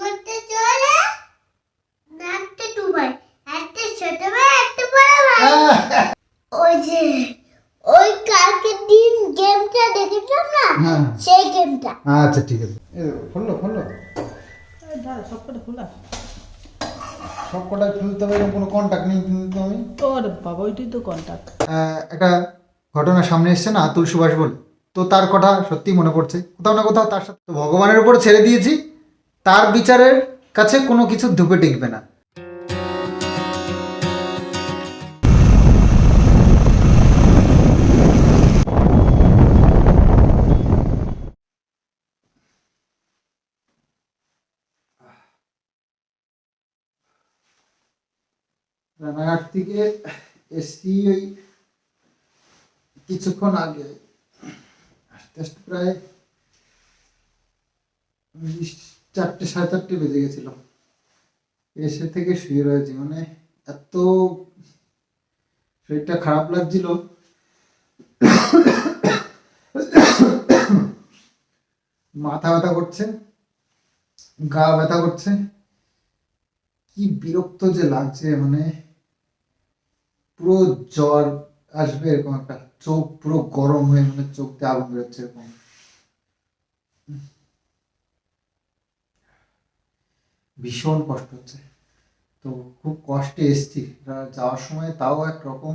করতে চলে? একটা ডুবাই একটা ছোট ভাই একটা বড় ভাই ওই যে ওই কালকে দিন গেমটা দেখেছিলাম না? হ্যাঁ। সেই গেমটা। আচ্ছা ঠিক আছে। খোলা। সব কটাই খুলতে হবে কোনো কন্ট্যাক্ট নেই কিন্তু আমি তোর বাবা ওইটাই তো কন্ট্যাক্ট একটা ঘটনা সামনে এসছে না আতুল সুভাষ বলে। তো তার কথা সত্যি মনে পড়ছে। কোথাও না কোথাও তার সাথে ভগবানের উপর ছেড়ে দিয়েছি। তার বিচারের কাছে কোনো কিছু ধুপে টিকবে না। রানাঘাট থেকে এসছি ওই কিছুক্ষণ আগে আস্তে আস্তে প্রায় চারটে, সাড়ে চারটে বেজে গেছিল। এসে থেকে শুয়ে রয়েছি মানে এত শরীরটা খারাপ লাগছিল। মাথা ব্যথা করছে, গা ব্যথা করছে। কি বিরক্ত যে লাগছে মানে পুরো জ্বর আসবে এরকম একটা, চোখ পুরো গরম হয়ে মানে চোখ দিয়ে আগুন বেরোচ্ছে এরকম। ভীষণ কষ্ট হচ্ছে। তো খুব কষ্টে এসছি। যাওয়ার সময় তাও একরকম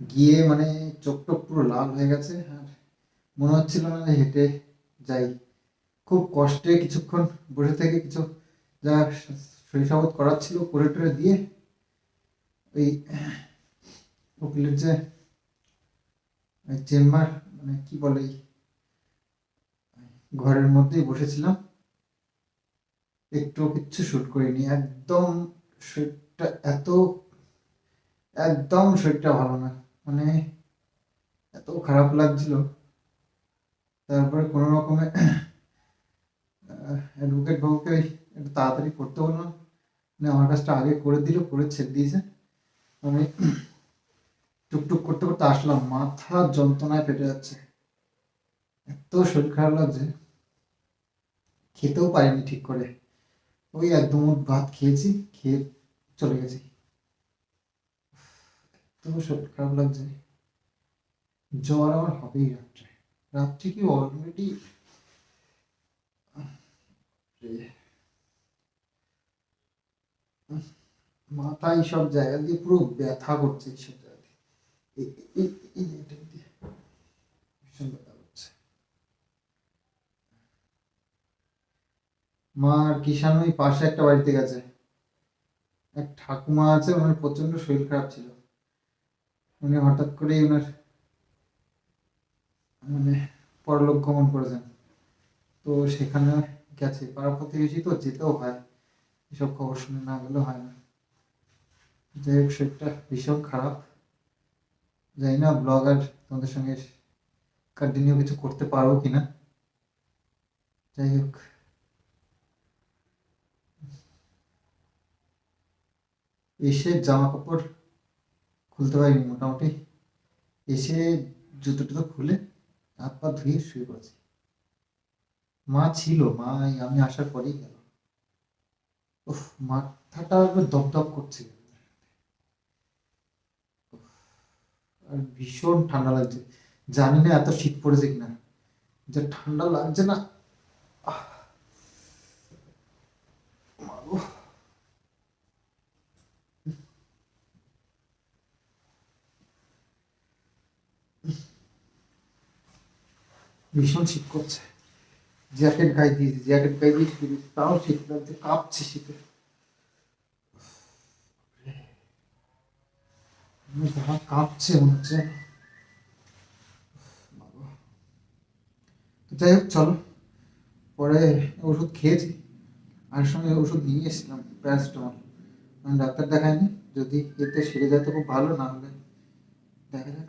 গিয়ে মানে চোখ টোক পুরো লাল হয়ে গেছে আর মনে হচ্ছিল না হেঁটে যাই। খুব কষ্টে কিছুক্ষণ বসে থেকে কিছু যা শরীরসাবত করার ছিল করে টরে দিয়ে ওই উকিলের যে চেম্বার মানে কি বলে ঘরের মধ্যেই বসেছিলাম। একটু কিচ্ছু শুট করিনি। একদম শরীরটা এত, একদম শরীরটা ভালো না। মানে এত খারাপ লাগছিল। তারপরে কোনো রকমে অ্যাডভোকেট বাবুকে একটু তাড়াতাড়ি করতে বললাম। মানে আমার কাজটা আগে করে দিল, করে ছেড়ে দিয়েছে। আমি টুকটুক করতে করতে আসলাম, মাথা যন্ত্রণায় ফেটে যাচ্ছে। এত শরীর খারাপ লাগছে। খেতেও পারিনি ঠিক করে। ওই একদম ভাত খেয়েছি খেয়ে চলে গেছি শরীর খারাপ লাগছে জ্বর আমার হবেই রাত্রে রাত্রে কি অলরেডি মাথায় সব জায়গা দিয়ে পুরো ব্যথা করছে এইসব জায়গা দিয়ে ভীষণ ব্যথা করছে মা আর কিষান ওই পাশে একটা বাড়িতে গেছে। এক ঠাকুমা আছে, ওনার প্রচণ্ড শরীর খারাপ ছিল। উনি হঠাৎ করেই ওনার মানে পরলোক গমন করেছেন। তো সেখানে গেছে। পাড়া প্রতিবেশী তো যেতেও হয়, এসব খবর শুনে না গেলেও হয় না। যাই হোক, শরীরটা ভীষণ খারাপ। জানি না ব্লগার তোমাদের সঙ্গে কন্টিনিউ কিছু করতে পারব কিনা। যাই হোক। এসে জামা কাপড় খুলতে পারিনি মোটামুটি। এসে জুতো টুতো খুলে হাত পা ধুয়ে শুয়ে পড়েছি। মা ছিল মা আমি আসার পরেই গেল। উফ, মাথাটা দপদপ করছে। আর ভীষণ ঠান্ডা লাগছে। জানি না এত শীত পড়েছে কিনা। যে ঠান্ডা লাগছে না আহ। মা গো। ভীষণ শীত করছে। জ্যাকেট গায়ে দিয়েছি। জ্যাকেট দিয়ে দিয়েছি তাও শীত লাগছে কাঁপছে শীতে। কাঁপছে মনে হচ্ছে যাই হোক, চলো। পরে ওষুধ খেয়েছি। আর সঙ্গে ওষুধ নিয়ে এসেছিলাম, প্যারাসিটামল। আমি ডাক্তার দেখাইনি যদি এতে সেরে যায় তো খুব ভালো, না হলে দেখা যাক।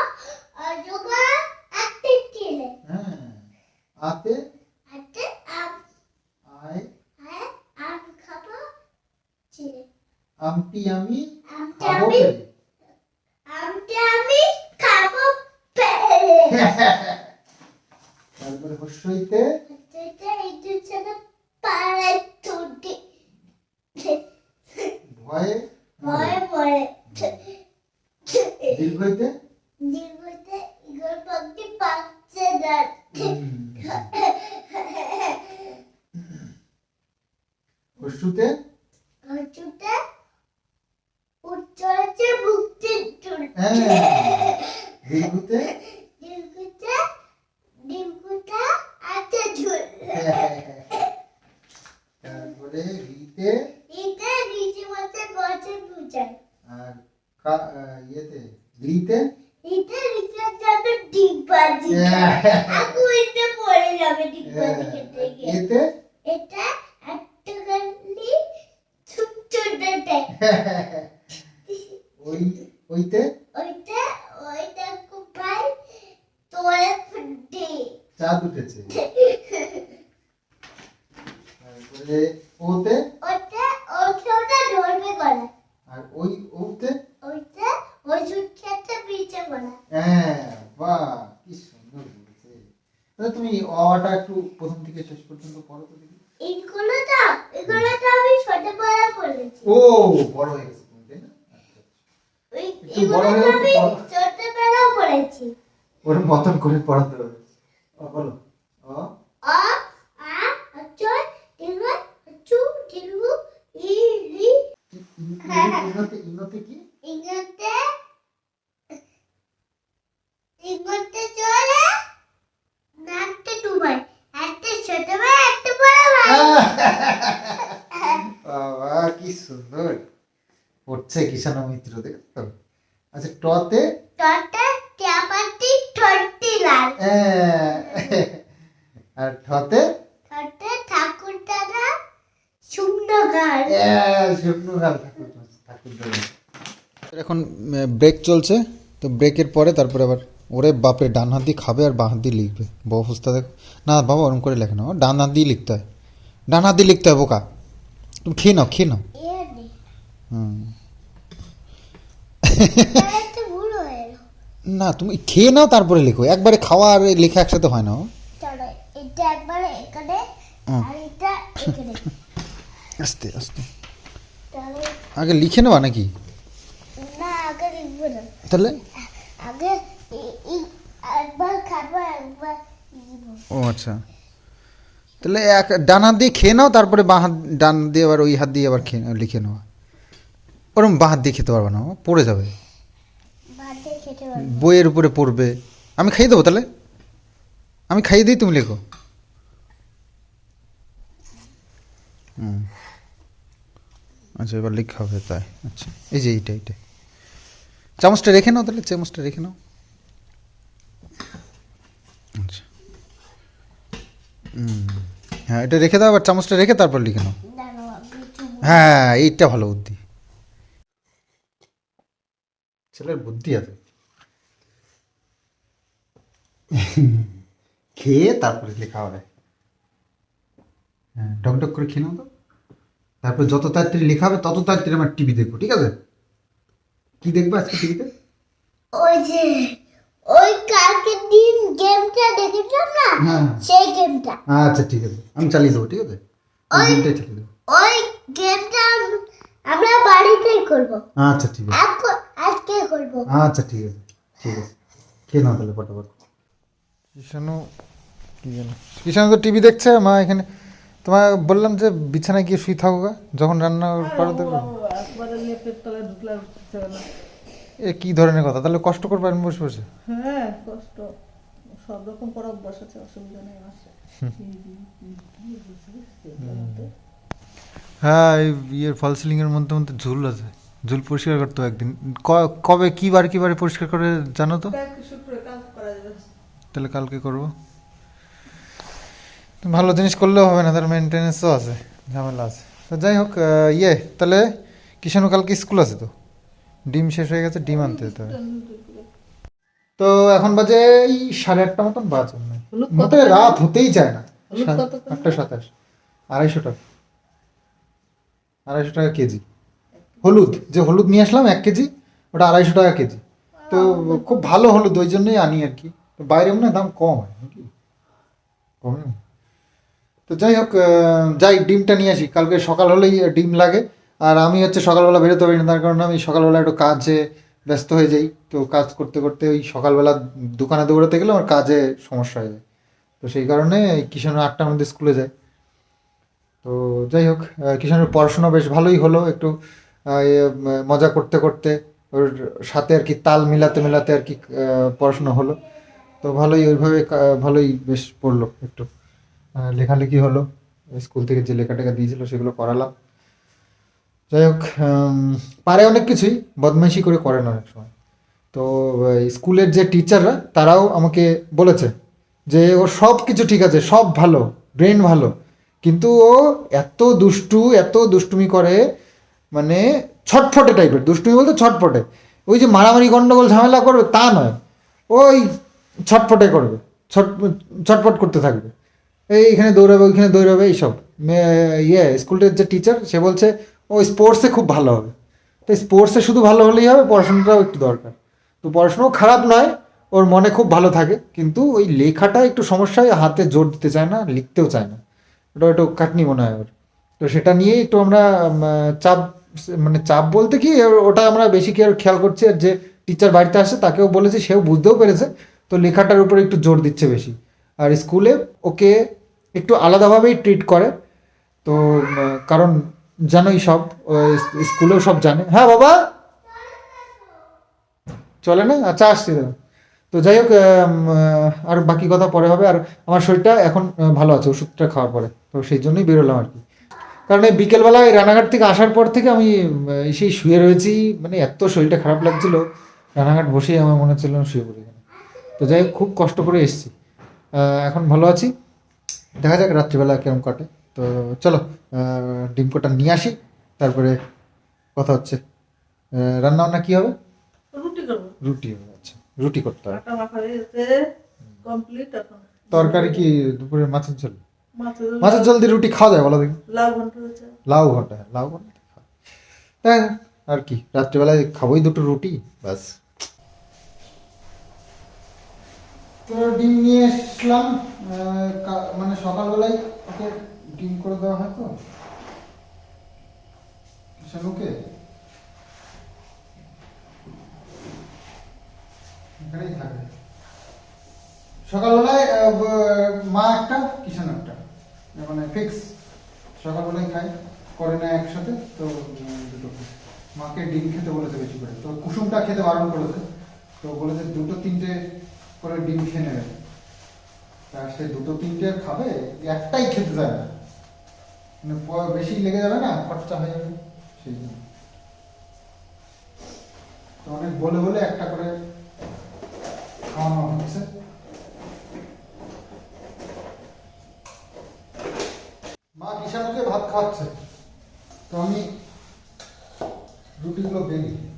হাতে হাতে আম আয়। আয় আম খাব ছেলে আমটি আমি আমটি আমি আমটি আমি খাব পেরে তারপরে হস্যইতে রিতে এটা নিচে বসে বসে বুঝায় আর কা- ইয়েতে লিতে? এটা নিচে যাবে ডিগবাজি আগু এটা পড়ে যাবে ডিগবাজি খেতে গিয়ে। এতে? এটা একটুখানি ছোট ছোটটা ওই ওইতে? ওইটা ওইটা কোপাই তোরে ফুটে। চাঁদ উঠেছে তারপরে ওতে? ওটা ওটা ধরবে করা আর ওই ওতে? ওইটা ওই সুটকেসটা পিছে করা হ্যাঁ বাহ কি সুন্দর বলেছে তাহলে তুমি অটা একটু প্রথম থেকে শেষ পর্যন্ত পড়ো তো দেখি। এইগুলো তো এগুলো তো আমি ছোটবেলা পড়েছি ও বড় হয়ে গেছে তুমি তাই না। ওই হয়ে আমি। ছোটবেলা পড়েছি ওর মতন করে পড়াতে হবে। ও, বলো। অ ই- ই- ই- ইনতে ইনতে কি? ইংরেজিতে ইংরেজিতে চলে নাকতে ডুবাই। একটা ছোট ভাই একটা বড় ভাই। বাবা কি সুন্দর। পড়ছে কিষাণ মিত্র দেখো আচ্ছা টতে? টটা ট্যাপাটি ঠট্টি লাল। আর ঠতে এখন ব্রেক চলছে তো ব্রেকের পরে তারপরে আবার ওরে বাপরে ডান হাত দিয়ে খাবে আর বাঁ হাত দিয়ে লিখবে। অবস্থা দেখ না বাবা ওরকম করে লেখে না। ও ডান হাত দিয়ে লিখতে হয়। ডান হাত দিয়ে লিখতে হয় বোকা। তুমি খেয়ে নাও খেয়ে নাও। হুম। না তুমি খেয়ে নাও তারপরে লেখো। একবারে খাওয়া আর লেখা একসাথে হয় না ও। এটা একবার এখানে আর এটা এখানে। আস্তে আস্তে। আগে লিখে নেওয়া নাকি? না আগে লিখব না। তাহলে? আগে ই- ই- একবার খাব একবার ও আচ্ছা। তাহলে এক ডান হাত দিয়ে খেয়ে নাও তারপরে বাঁ হাত ডান দিয়ে আবার ওই হাত দিয়ে আবার খেয়ে লিখে নেওয়া ওরকম বাঁ হাত দিয়ে খেতে পারবে না পড়ে যাবে। বইয়ের উপরে পড়বে। আমি খাইয়ে দেবো তাহলে? আমি খাইয়ে দিই তুমি লেখো। হুম। আচ্ছা এবার লেখা হবে তাই। আচ্ছা এই যে এইটা এইটা। চামচটা রেখে নাও তাহলে, চামচটা রেখে নাও। আচ্ছা। হ্যাঁ এটা রেখে দাও আবার চামচটা রেখে তারপর লিখে নাও। হ্যাঁ এইটা ভালো বুদ্ধি। ছেলের বুদ্ধি আছে খেয়ে তারপরে লেখা হবে। হ্যাঁ ডক ডক করে খেয়ে নাও তো। তারপর যত তাড়াতাড়ি লেখা হবে তত তাড়াতাড়ি আমার টিভি দেখব ঠিক আছে? কি দেখব আজকে টিভিতে ওই যে ওই কালকে দিন গেমটা দেখেছিলাম না? হ্যাঁ। সেই গেমটা আচ্ছা ঠিক আছে। আমি চালিয়ে দেবো ঠিক আছে? ওই গেমটাই চালিয়ে দেবো। ওই গেমটা আম- আমরা বাড়িতেই করব। আচ্ছা ঠিক আছে। এখন আজকে করব। আচ্ছা ঠিক আছে। ঠিক আছে। খেয়ে নাও তাহলে ফটাফট কিষাণু কি জানো। কিষাণু তো টিভি দেখছে মা এখানে তোমার বললাম যে বিছানায় গিয়ে শুই থাকো যখন রান্না করো উঠতে চায় না। এ কি ধরনের কথা? তাহলে কষ্ট করবে আমি বসে বসে। হ্যাঁ কষ্ট। সব রকম করা অভ্যাস আছে অসুবিধা নেই হ্যাঁ এই ইয়ের ফল সিলিংয়ের মধ্যে মধ্যে ঝুল আছে। ঝুল পরিষ্কার করতে হবে একদিন। কবে কি বার কি বারে পরিষ্কার করে জানো তো? করা তাহলে কালকে করব। ভালো জিনিস করলেও হবে না তার মেনটেনেন্সও আছে ঝামেলা আছে। তো যাই হোক ইয়ে তাহলে কিষাণু কালকে স্কুল আছে তো? ডিম শেষ হয়ে গেছে ডিম আনতে যেতে হবে। তো এখন বাজে এই সাড়ে আটটা মতন বাজে। মতে রাত হতেই যায় না। আটটা সাতাশ। আড়াইশো টাকা। আড়াইশো টাকা কেজি। হলুদ যে হলুদ নিয়ে আসলাম এক কেজি ওটা আড়াইশো টাকা কেজি। তো খুব ভালো হলুদ ওই জন্যই আনি আর কি। তো বাইরে মনে হয় দাম কম হয় নাকি? কম? তো যাই হোক যাই ডিমটা নিয়ে আসি। কালকে সকাল হলেই ডিম লাগে। আর আমি হচ্ছে সকালবেলা বেরোতে পারি না তার কারণে আমি সকালবেলা একটু কাজে ব্যস্ত হয়ে যাই। তো কাজ করতে করতে ওই সকালবেলা দোকানে দৌড়াতে গেলে আমার কাজে সমস্যা হয়ে যায়। তো সেই কারণে কিষানের আটটার মধ্যে স্কুলে যায়। তো যাই হোক আহ, কিষানের পড়াশোনা বেশ ভালোই হলো একটু। মজা করতে করতে ওর সাথে আর কি তাল মিলাতে মিলাতে আর কি পড়াশোনা হলো। তো ভালোই ওইভাবে ভালোই বেশ পড়ল একটু। লেখালেখি হলো। স্কুল থেকে যে লেখাটেখা দিয়েছিল সেগুলো করালাম। যাই হোক পারে অনেক কিছুই, বদমাইশি করে করে না অনেক সময়। তো স্কুলের যে টিচাররা, তারাও আমাকে বলেছে যে, ওর সব কিছু ঠিক আছে, সব ভালো, ব্রেন ভালো। কিন্তু ও এত দুষ্টু, এত দুষ্টুমি করে মানে ছটফটে টাইপের দুষ্টুমি বলতে ছটফটে। ওই যে মারামারি, গন্ডগোল, ঝামেলা করবে, তা নয়। ওই ছটফটে করবে, ছট, ছটফট করতে থাকবে। এই এখানে দৌড়াবে, ওইখানে দৌড়াবে, এইসব। ইয়ে স্কুলটার যে টিচার সে বলছে, ও স্পোর্টসে খুব ভালো হবে। তো স্পোর্টসে শুধু ভালো হলেই হবে, পড়াশোনাটাও একটু দরকার। তো পড়াশোনাও খারাপ নয়, ওর মনে খুব ভালো থাকে। কিন্তু ওই লেখাটা একটু সমস্যায় হাতে জোর দিতে চায় না, লিখতেও চায় না। ওটা একটু কাটনি মনে হয় ওর। তো সেটা নিয়ে একটু আমরা চাপ মানে চাপ বলতে কি ওটা আমরা বেশি কি আর খেয়াল করছি, আর যে টিচার বাড়িতে আসে, তাকেও বলেছি, সেও বুঝতেও পেরেছে। তো লেখাটার উপরে একটু জোর দিচ্ছে বেশি। আর স্কুলে ওকে একটু আলাদাভাবেই ট্রিট করে। তো কারণ জানোই সব স্কুলেও সব জানে। হ্যাঁ বাবা? চলে না? আচ্ছা আসছি তো যাই হোক আর বাকি কথা পরে হবে। আর আমার শরীরটা এখন ভালো আছে, ওষুধটা খাওয়ার পরে। তো সেই জন্যই বেরোলাম আর কি। কারণ এই বিকেলবেলায় রানাঘাট থেকে আসার পর থেকে আমি এসেই শুয়ে রয়েছি। মানে এত শরীরটা খারাপ লাগছিল, রানাঘাট বসেই আমার মনে হচ্ছিল, শুয়ে পড়ি তো যাই হোক, খুব কষ্ট করে এসেছি। এখন ভালো আছি। দেখা যাক রাত্রিবেলা কেমন কাটে। তো চলো ডিম কোটা নিয়ে আসি তারপরে কথা হচ্ছে। রান্না বান্না কী হবে? রুটি করব। রুটি হবে আচ্ছা রুটি করতে হবে। কমপ্লিট এখন। তরকারি কি দুপুরে মাছের ঝোল? মাছের ঝোল। দিয়ে রুটি খাওয়া যায় বলো দেখি। লাউ ঘন্ট লাউ ঘণ্টা লাউ ঘণ্টা হ্যাঁ আর কি রাত্রিবেলায় খাবোই দুটো রুটি ব্যাস। তো ডিম নিয়ে এসলাম মানে সকালবেলায় ওকে ডিম করে দেওয়া হয় তো। শানুকে সকালবেলায় মা একটা, কিষান একটা। মানে ফিক্স সকালবেলায় খাই করে না একসাথে, তো দুটো। মাকে ডিম খেতে বলেছে বেশি করে। তো কুসুমটা খেতে বারণ করেছে। তো বলেছে দুটো, তিনটে করে ডিম খেয়ে নেবে। তা সে দুটো তিনটে খাবে, একটাই খেতে যায় না। মানে বেশি লেগে যাবে না, খরচা হয়ে যাবে, সেই জন্য। তো অনেক বলে বলে একটা করে খাওয়ানো হচ্ছে। মা কিষাণকে ভাত খাওয়াচ্ছে। তো আমি রুটিগুলো বেলি।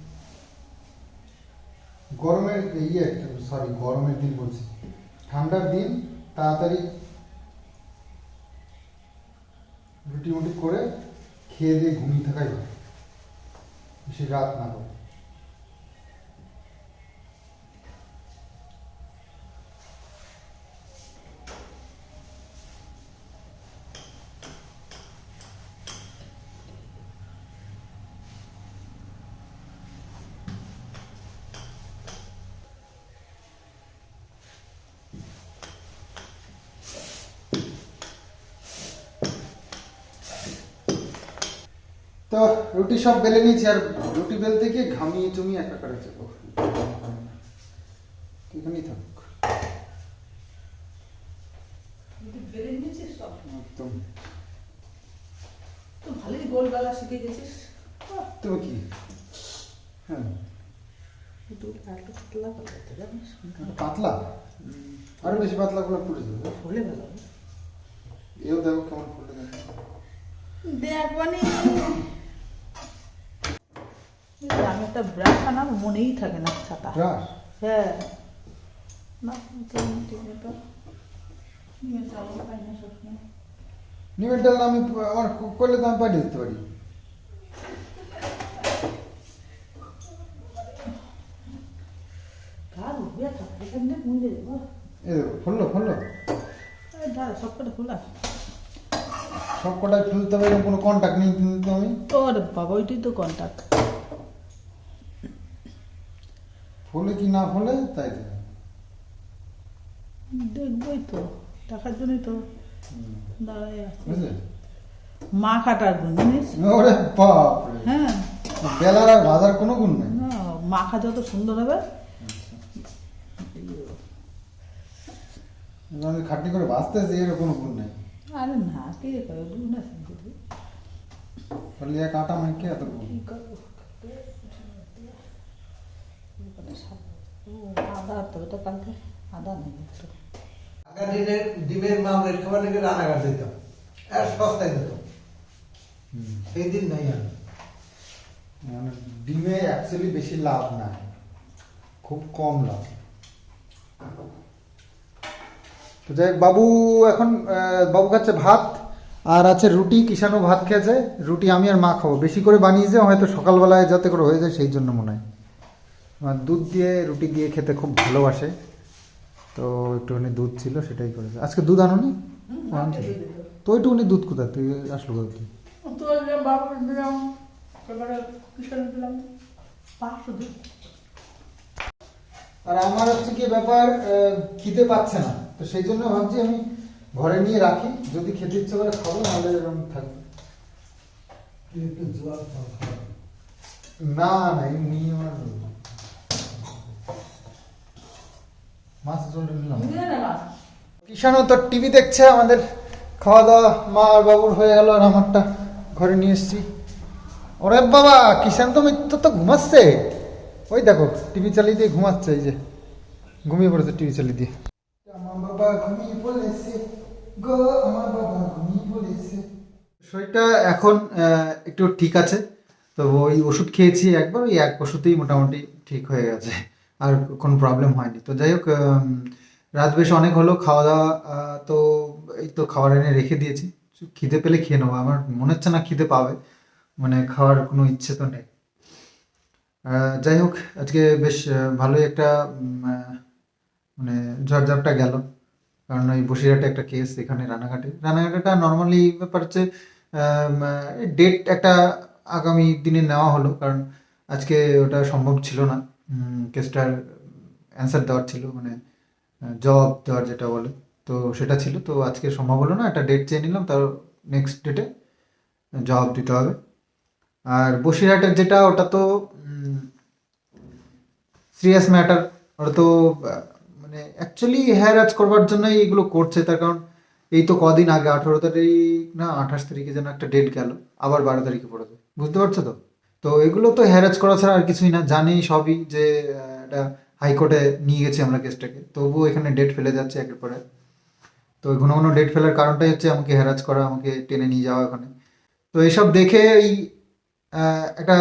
গরমের ইয়ে সরি গরমের দিন বলছি। ঠান্ডার দিন তাড়াতাড়ি রুটি মুটি করে খেয়ে দিয়ে ঘুমিয়ে থাকাই ভালো। বেশি রাত না করে তো রুটি সব বেলে নিয়েছি আর রুটি বেলতে গিয়ে ঘামিয়ে চুমিয়ে একা করে যাব এখানেই থাকুক। নিয়েছিস একদম। তো ভালোই গোল গলা শিখে গেছিস। তো কি? হ্যাঁ। একটু একটু পাতলা জানিস? পাতলা? আরও বেশি পাতলা করে পুড়ে যাবে। হলে ভালো এও দেখো কেমন ফুলে দেখো দেখবানি আমি একটা ব্রাশ আনার মনেই থাকে না ছাতা। হ্যাঁ। নিমের ডাল আমি আমার করলে তো আমি পাঠিয়ে দিতে পারি। খুললো খুললো সব কটায় খুলতে পারি কোনো কন্ট্যাক্ট নেই তুমি। ওর বাবা ওইটাই তো কন্ট্যাক্ট ফুলে কি না ফুলে তাই। দেখবই তো দেখার জন্যই তো দাঁড়াই আছে। মা কাটার গুণ জানিস? ওরে বাপরে। হ্যাঁ। বেলার আর ভাজার কোনো গুণ নেই। না মাখা যত সুন্দর হবে। আমি খাটনি করে ভাজতেছি এর কোনো গুণ নেই। আরে না কে করে? গুণ আছে? এক আটা মাইকে এত গুণ। কি করব? ওখানে সাদা। ও, খাবার সস্তায় দিত সেই দিন নাই মানে ডিমে অ্যাকচুয়ালি বেশি লাভ নাই খুব কম লাভ তো যাই বাবু এখন বাবু খাচ্ছে ভাত আর আছে রুটি কিষানও ভাত খেয়েছে রুটি আমি আর মা খাব বেশি করে বানিয়েছে হয়তো সকালবেলায় যাতে করে হয়ে যায় সেই জন্য মনে হয় আমার দুধ দিয়ে রুটি দিয়ে খেতে খুব ভালোবাসে। তো একটুখানি দুধ ছিল সেটাই করেছে। আজকে দুধ আনোনি? আনছে। তো ওইটুকুনি দুধ কোথায়? তুই আসলো কোথায় তুই আর আমার হচ্ছে কি ব্যাপার খিদে পাচ্ছে না। তো সেই জন্য ভাবছি আমি ঘরে নিয়ে রাখি। যদি খেতে ইচ্ছে করে খাব নাহলে এরকম থাকবে। না না এমনি আমার কিষানও তো টিভি দেখছে আমাদের খাওয়া দাওয়া মা আর বাবুর হয়ে গেল আর আমারটা ঘরে নিয়ে এসেছি। ওরে বাবা কিষান তো মিত্র তো ঘুমাচ্ছে। ওই দেখো টিভি চালিয়ে দিয়ে ঘুমাচ্ছে এই যে। ঘুমিয়ে পড়েছে টিভি চালিয়ে দিয়ে। আমার বাবা ঘুমিয়ে পড়েছে গো আমার বাবা ঘুমিয়ে পড়েছে। শরীরটা এখন একটু ঠিক আছে। তো ওই ওষুধ খেয়েছি একবার ওই এক ওষুধেই মোটামুটি ঠিক হয়ে গেছে। আর কোনো প্রবলেম হয়নি। তো যাই হোক রাত বেশ অনেক হলো খাওয়া দাওয়া তো এই তো খাবার এনে রেখে দিয়েছি। খিদে পেলে খেয়ে নেব, আমার মনে হচ্ছে না খিদে পাবে মানে খাওয়ার কোনো ইচ্ছে তো নেই। যাই হোক, আজকে বেশ ভালোই একটা মানে ঝড়ঝাপটা গেল। কারণ ওই বসিরহাটে একটা কেস এখানে রানাঘাটে। রানাঘাটেটা নর্মালি ব্যাপার হচ্ছে ডেট একটা আগামী দিনে নেওয়া হলো, কারণ আজকে ওটা সম্ভব ছিল না। কেসটার অ্যান্সার দেওয়ার ছিল মানে জবাব দেওয়ার যেটা বলে। তো সেটা ছিল, তো আজকে সম্ভব হলো না, একটা ডেট চেয়ে নিলাম তার নেক্সট ডেটে জবাব দিতে হবে। আর বসিরহাটের যেটা, ওটা তো সিরিয়াস ম্যাটার ওটা তো মানে অ্যাকচুয়ালি হ্যারাজ করবার জন্যই এগুলো করছে, তার কারণ এই তো কদিন আগে, আঠেরো তারিখ না, আঠাশ তারিখে যেন একটা ডেট গেল, আবার বারো তারিখে পড়েছে। বুঝতে পারছ তো? তো এগুলো তো হ্যারাজ করা ছাড়া আর কিছুই না। জানি সবই যে এটা হাইকোর্টে নিয়ে গেছি আমরা কেসটাকে তবুও এখানে ডেট ফেলে যাচ্ছে একের পরে। তো ঘন ঘন ডেট ফেলার কারণটাই হচ্ছে আমাকে হ্যারাজ করা, আমাকে টেনে নিয়ে যাওয়া ওখানে। তো এসব দেখে এই একটা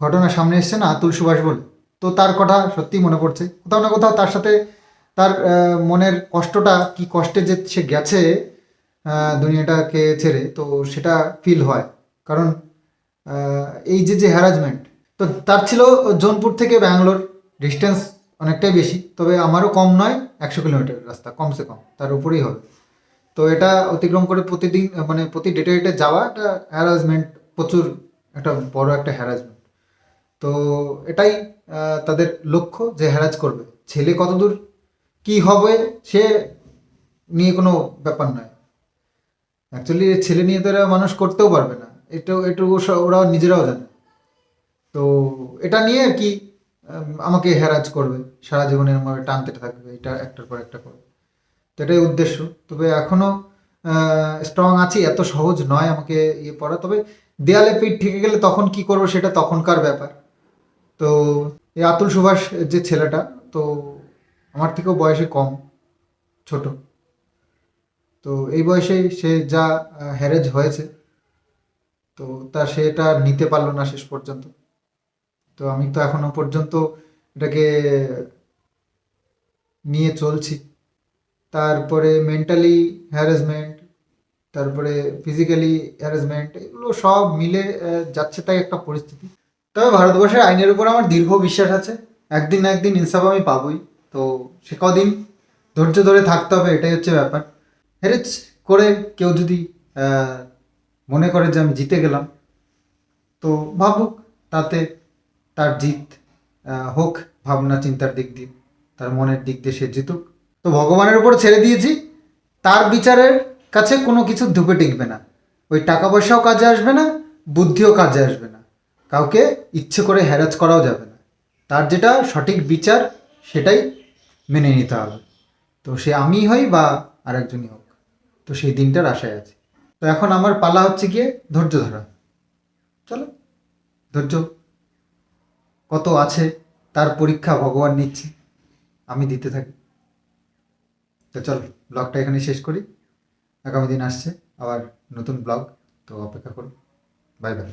ঘটনা সামনে এসছে না, আতুল সুভাষ বলে। তো তার কথা সত্যি মনে পড়ছে। কোথাও না কোথাও তার সাথে তার মনের কষ্টটা, কি কষ্টে যে সে গেছে দুনিয়াটাকে ছেড়ে, তো সেটা ফিল হয়। কারণ এই যে যে হ্যারাসমেন্ট তো তার ছিল জোনপুর থেকে ব্যাঙ্গালোর ডিস্টেন্স অনেকটাই বেশি, তবে আমারও কম নয়, একশো কিলোমিটার রাস্তা, কমসে কম, তার উপরেই হবে। তো এটা অতিক্রম করে প্রতিদিন মানে প্রতি ডেটে ডেটে যাওয়া একটা হ্যারাসমেন্ট প্রচুর একটা বড় একটা হ্যারাসমেন্ট তো এটাই তাদের লক্ষ্য যে হ্যারাজ করবে। ছেলে কতদূর কি হবে, সে নিয়ে কোনো ব্যাপার নয়। অ্যাকচুয়ালি ছেলে নিয়ে তারা মানুষ করতেও পারবে না। এটাও একটু ওরা নিজেরাও জানে। তো এটা নিয়ে আর কি আমাকে হ্যারাজ করবে। সারা জীবনে আমার টানতে থাকবে, এটা একটার পর একটা করবে। তো এটাই উদ্দেশ্য। তবে এখনও স্ট্রং আছি, এত সহজ নয় আমাকে ইয়ে পড়া। তবে দেয়ালে পিঠ ঠেকে গেলে তখন কি করব সেটা তখনকার ব্যাপার। তো এই আতুল সুভাষ যে ছেলেটা, তো আমার থেকেও বয়সে কম, ছোট। তো এই বয়সে সে যা হ্যারেজ হয়েছে তো তা সেটা নিতে পারল না শেষ পর্যন্ত। তো আমি তো এখনও পর্যন্ত এটাকে নিয়ে চলছি। তারপরে মেন্টালি হ্যারাসমেন্ট তারপরে ফিজিক্যালি হ্যারাসমেন্ট এগুলো সব মিলে যাচ্ছে তাই একটা পরিস্থিতি। তবে ভারতবর্ষের আইনের উপর আমার দীর্ঘ বিশ্বাস আছে। একদিন না একদিন ইনসাফ আমি পাবই। তো সে কদিন ধৈর্য ধরে থাকতে হবে, এটাই হচ্ছে ব্যাপার। হেরেজ করে কেউ যদি মনে করে যে আমি জিতে গেলাম। তো ভাবুক, তাতে তার জিত হোক, ভাবনা চিন্তার দিক দিয়ে, তার মনের দিক দিয়ে সে জিতুক। তো ভগবানের উপর ছেড়ে দিয়েছি। তার বিচারের কাছে কোনো কিছু ধুপে টিকবে না। ওই টাকা পয়সাও কাজে আসবে না, বুদ্ধিও কাজে আসবে না। কাউকে ইচ্ছে করে হ্যারাজ করাও যাবে না। তার যেটা সঠিক বিচার, সেটাই মেনে নিতে হবে। তো সে আমি হই বা আরেকজনই হোক। তো সেই দিনটার আশায় আছে। তো এখন আমার পালা হচ্ছে গিয়ে ধৈর্য ধরা। চলো, ধৈর্য কত আছে তার পরীক্ষা ভগবান নিচ্ছে, আমি দিতে থাকি। তো চল, ব্লগটা এখানে শেষ করি। আগামী দিন আসছে আবার নতুন ব্লগ, তো অপেক্ষা করুন বাই বাই।